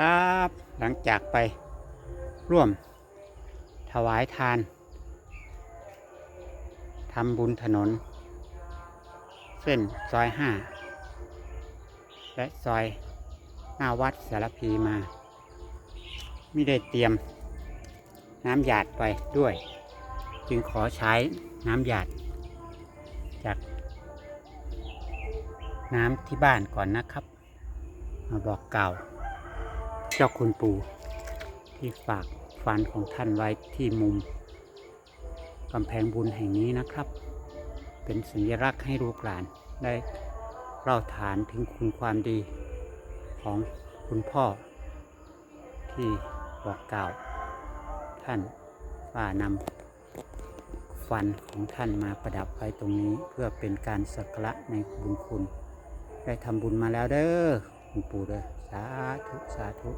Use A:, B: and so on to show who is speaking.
A: ครับ หลังจากไปร่วมถวายทานทำบุญถนน เส้นซอยห้าและซอยหน้าวัดสารพีมา ไม่ได้เตรียมน้ำหยาดไปด้วย จึงขอใช้น้ำหยาด จาก น้ำที่บ้านก่อนนะครับ มาบอกเก่า จ้าคุณปู่ที่ฝากฟันของท่านไว้ที่มุมกำแพงบุญแห่งนี้นะครับ เป็นสัญลักษณ์ให้ลูกหลานได้เล่าฐานถึงคุณความดีของคุณพ่อ ที่บอกกล่าวท่านว่านำฟันของท่านมาประดับไว้ตรงนี้เพื่อเป็นการสักการะในบุญคุณ ได้ทำบุญมาแล้วเด้อ ปู่เด้อสาธุสาธุ